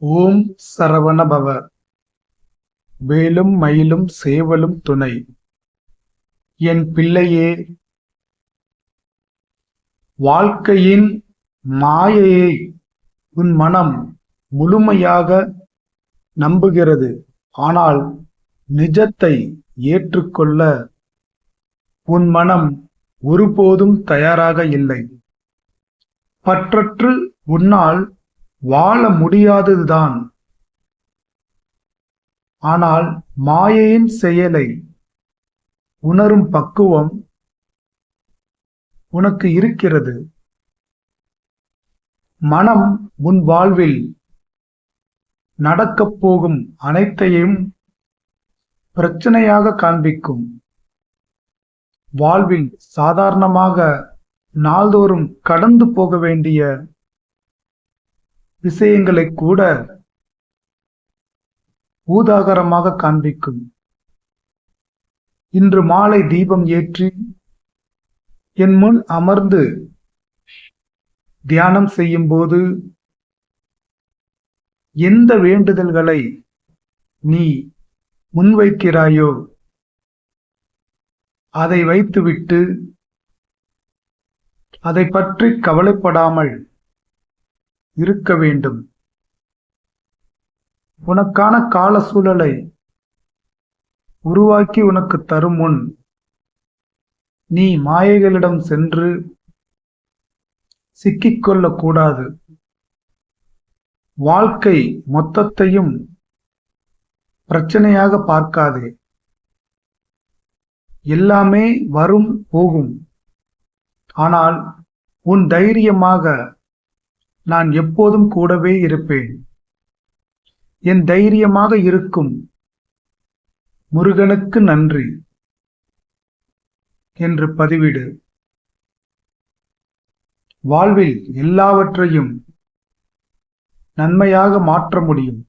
ஓம் சரவணபவ. வேலும் மயிலும் சேவலும் துணை. என் பிள்ளையே வாழ்க்கையின் மாயையை உன் மனம் முழுமையாக நம்புகிறது. ஆனால் நிஜத்தை ஏற்றுக்கொள்ள உன் மனம் ஒருபோதும் தயாராக இல்லை. பற்றற்று உன்னால் வாழ முடியாததுதான். ஆனால் மாயையின் செயலை உணரும் பக்குவம் உனக்கு இருக்கிறது. மனம் உன் வாழ்வில் நடக்கப் போகும் அனைத்தையும் பிரச்சனையாக காண்பிக்கும். வாழ்வில் சாதாரணமாக நாள்தோறும் கடந்து போக வேண்டிய விஷயங்களை கூட ஊதாகரமாக காண்பிக்கும். இன்று மாலை தீபம் ஏற்றி என் முன் அமர்ந்து தியானம் செய்யும்போது எந்த வேண்டுதல்களை நீ முன்வைக்கிறாயோ அதை வைத்துவிட்டு அதை பற்றி கவலைப்படாமல் இருக்க வேண்டும். உனக்கான கால சூழலை உருவாக்கி உனக்கு தரும் முன் நீ மாயைகளிடம் சென்று சிக்கிக்கொள்ளக்கூடாது. வாழ்க்கை மொத்தத்தையும் பிரச்சனையாக பார்க்காதே. எல்லாமே வரும் போகும். ஆனால் உன் தைரியமாக நான் எப்போதும் கூடவே இருப்பேன். என் தைரியமாக இருக்கும். முருகனுக்கு நன்றி. என்று பதிவிடு. வாழ்வில் எல்லாவற்றையும் நன்மையாக மாற்ற முடியும்.